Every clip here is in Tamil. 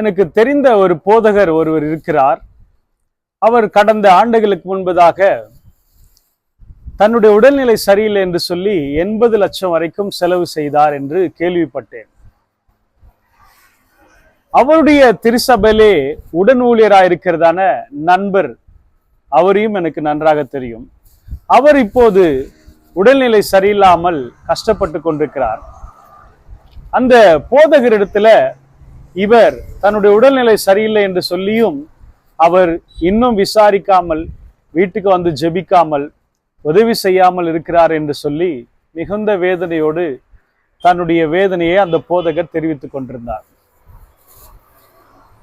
எனக்கு தெரிந்த ஒரு போதகர் ஒருவர் இருக்கிறார். அவர் கடந்த ஆண்டுகளுக்கு முன்பதாக தன்னுடைய உடல்நிலை சரியில்லை என்று சொல்லி எண்பது லட்சம் வரைக்கும் செலவு செய்தார் என்று கேள்விப்பட்டேன். அவருடைய திருசபையிலே உடன் ஊழியராயிருக்கிறதான நண்பர் அவரையும் எனக்கு நன்றாக தெரியும். அவர் இப்போது உடல்நிலை சரியில்லாமல் கஷ்டப்பட்டு கொண்டிருக்கிறார். அந்த போதகரிடத்துல இவர் தன்னுடைய உடல்நிலை சரியில்லை என்று சொல்லியும் அவர் இன்னும் விசாரிக்காமல் வீட்டுக்கு வந்து ஜெபிக்காமல் உதவி செய்யாமல் இருக்கிறார் என்று சொல்லி மிகுந்த வேதனையோடு தன்னுடைய வேதனையை அந்த போதகர் தெரிவித்துக் கொண்டிருந்தார்.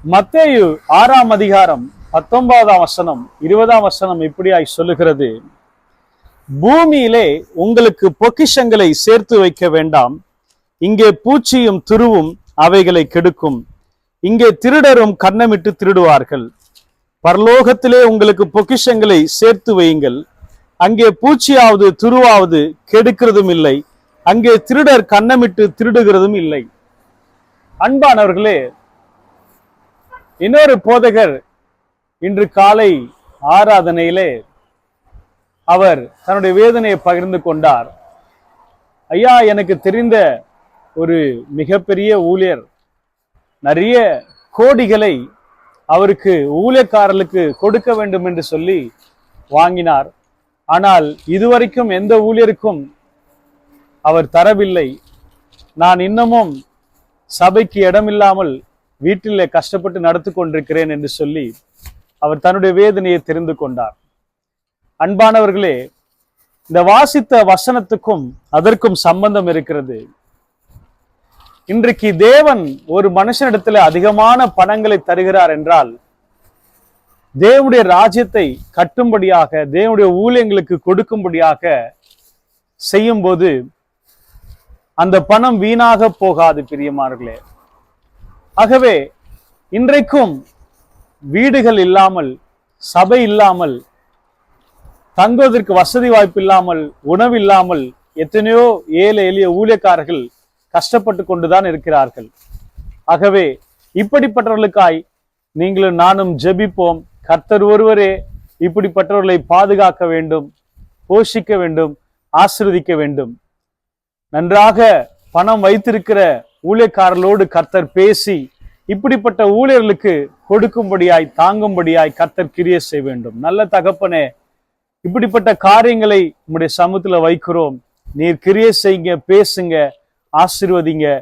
மத்தேயு ஆறாம் அதிகாரம் பத்தொன்பதாம் வசனம் இருபதாம் வசனம் இப்படியாய் சொல்லுகிறது. பூமியிலே உங்களுக்கு பொக்கிஷங்களை சேர்த்து வைக்க வேண்டாம். இங்கே பூச்சியும் துருவும் அவைகளை கெடுக்கும். இங்கே திருடரும் கண்ணமிட்டு திருடுவார்கள். பரலோகத்திலே உங்களுக்கு பொக்கிஷங்களை சேர்த்து வையுங்கள். அங்கே பூச்சியாவது துருவாவது கெடுக்கிறதும் இல்லை. அங்கே திருடர் கண்ணமிட்டு திருடுகிறதும் இல்லை. அன்பானவர்களே இன்னொரு போதகர் இன்று காலை ஆராதனையிலே அவர் தன்னுடைய வேதனையை பகிர்ந்து கொண்டார். ஐயா எனக்கு தெரிந்த ஒரு மிகப்பெரிய ஊழியர். நிறைய கோடிகளை அவருக்கு ஊழியக்காரர்களுக்கு கொடுக்க வேண்டும் என்று சொல்லி வாங்கினார். ஆனால் இதுவரைக்கும் எந்த ஊழியருக்கும் அவர் தரவில்லை. நான் இன்னமும் சபைக்கு இடமில்லாமல் வீட்டிலே கஷ்டப்பட்டு நடத்து கொண்டிருக்கிறேன் என்று சொல்லி அவர் தன்னுடைய வேதனையை தெரிந்து கொண்டார். அன்பானவர்களே இந்த வாசித்த வசனத்துக்கும் அதற்கும் சம்பந்தம் இருக்கிறது. இன்றைக்கு தேவன் ஒரு மனுஷனிடத்துல அதிகமான பணங்களை தருகிறார் என்றால் தேவனுடைய ராஜ்யத்தை கட்டும்படியாக தேவனுடைய ஊழியங்களுக்கு கொடுக்கும்படியாக செய்யும் போது அந்த பணம் வீணாக போகாது பிரியமார்களே ஆகவே இன்றைக்கும் வீடுகள் இல்லாமல் சபை இல்லாமல் தங்குவதற்கு வசதி வாய்ப்பு இல்லாமல் உணவு இல்லாமல் எத்தனையோ ஏழை எளிய ஊழியக்காரர்கள் கஷ்டப்பட்டு கொண்டுதான் இருக்கிறார்கள். ஆகவே இப்படிப்பட்டவர்களுக்காய் நீங்களும் நானும் ஜெபிப்போம். கர்த்தர் ஒருவரே இப்படிப்பட்டவர்களை பாதுகாக்க வேண்டும் போஷிக்க வேண்டும் ஆசிர்வதிக்க வேண்டும். நன்றாக பணம் வைத்திருக்கிற ஊழியக்காரர்களோடு கர்த்தர் பேசி இப்படிப்பட்ட ஊழியர்களுக்கு கொடுக்கும்படியாய் தாங்கும்படியாய் கர்த்தர் கிரிய செய்ய வேண்டும். நல்ல தகப்பனே இப்படிப்பட்ட காரியங்களை உங்களுடைய சமூகத்தில் வைக்கிறோம். நீர் கிரிய செய்யுங்க பேசுங்க ஆசிர்வதிங்க.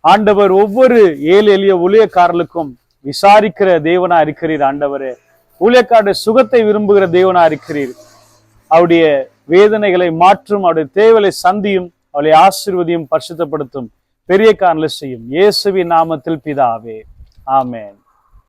ஆண்டவர் ஒவ்வொரு ஏழு எளிய ஊழியக்காரர்களுக்கும் விசாரிக்கிற தேவனா இருக்கிறீர் ஆண்டவரே. ஊழியக்காரருடைய சுகத்தை விரும்புகிற தேவனா இருக்கிறீர். அவருடைய வேதனைகளை மாற்றும் அவருடைய தேவலை சந்தியும் அவளை ஆசிர்வதியும் பரிசுத்தப்படுத்தும் பெரிய காரணம் செய்யும். இயேசுவின் நாமத்தில் பிதாவே. ஆமேன்.